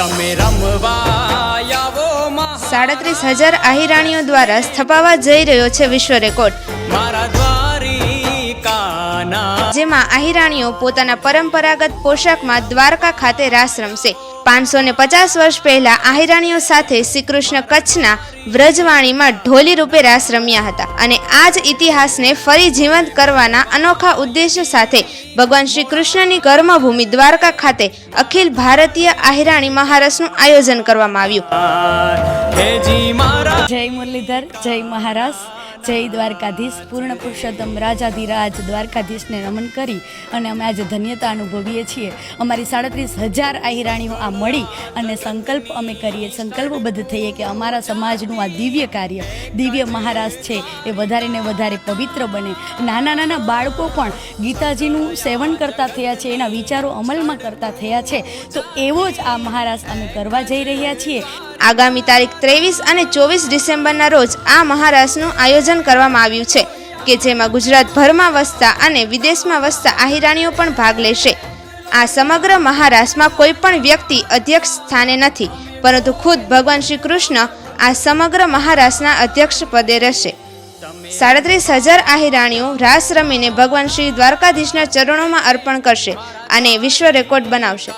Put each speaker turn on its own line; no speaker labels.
તમે રમવા
સાડત્રીસ હજાર આહિરાણીઓ દ્વારા સ્થપાવા જઈ રહ્યો છે વિશ્વ રેકોર્ડ.
મારા
જેમાં આહિરાણીઓ પોતાના પરંપરાગત પોશાકમાં દ્વારકા ખાતે રાસ રમશે. પાંચસો ને પચાસ વર્ષ પહેલા આહિરાણીઓ સાથે શ્રીકૃષ્ણ કચ્છના વ્રજવાણીમાં ઢોલી રૂપે રાસ રમ્યા હતા અને આ જ ઇતિહાસને ફરી જીવંત કરવાના અનોખા ઉદ્દેશ્ય સાથે ભગવાન શ્રી કૃષ્ણની કર્મભૂમિ દ્વારકા ખાતે અખિલ ભારતીય આહિરાણી મહારસનું આયોજન કરવામાં આવ્યું.
જય મુરલીધર જય મહારાજ. જય દ્વારકાધીશ, પૂર્ણ પુરુષોત્તમ, રાજાધિરાજ દ્વારકાધીશને નમન કરી અને અમે આજે ધન્યતા અનુભવીએ છીએ. અમારી સાડત્રીસ હજાર આહિરાણીઓ આ મળી અને સંકલ્પ અમે કરીએ. સંકલ્પબદ્ધ થઈએ કે અમારા સમાજનું આ દિવ્ય કાર્ય, દિવ્ય મહારાજ છે, એ વધારે ને વધારે પવિત્ર બને. નાના નાના બાળકો પણ ગીતાજીનું સેવન કરતા થયા છે, એના વિચારો અમલમાં કરતા થયા છે. તો એવો જ આ મહારાજ અમે કરવા જઈ રહ્યા છીએ.
આગામી તારીખ ત્રેવીસ અને ચોવીસ ડિસેમ્બરના રોજ આ મહારાસનું આયોજન કરવામાં આવ્યું છે, કે જેમાં ગુજરાતભરમાં વસતા અને વિદેશમાં વસતા આહિરાણીઓ પણ ભાગ લેશે. આ સમગ્ર મહારાસમાં કોઈ પણ વ્યક્તિ અધ્યક્ષ સ્થાને નથી, પરંતુ ખુદ ભગવાન શ્રી કૃષ્ણ આ સમગ્ર મહારાસના અધ્યક્ષ પદે રહેશે. સાડત્રીસ હજાર આહિરાણીઓ રાસ રમીને ભગવાન શ્રી દ્વારકાધીશના ચરણોમાં અર્પણ કરશે અને વિશ્વ રેકોર્ડ બનાવશે.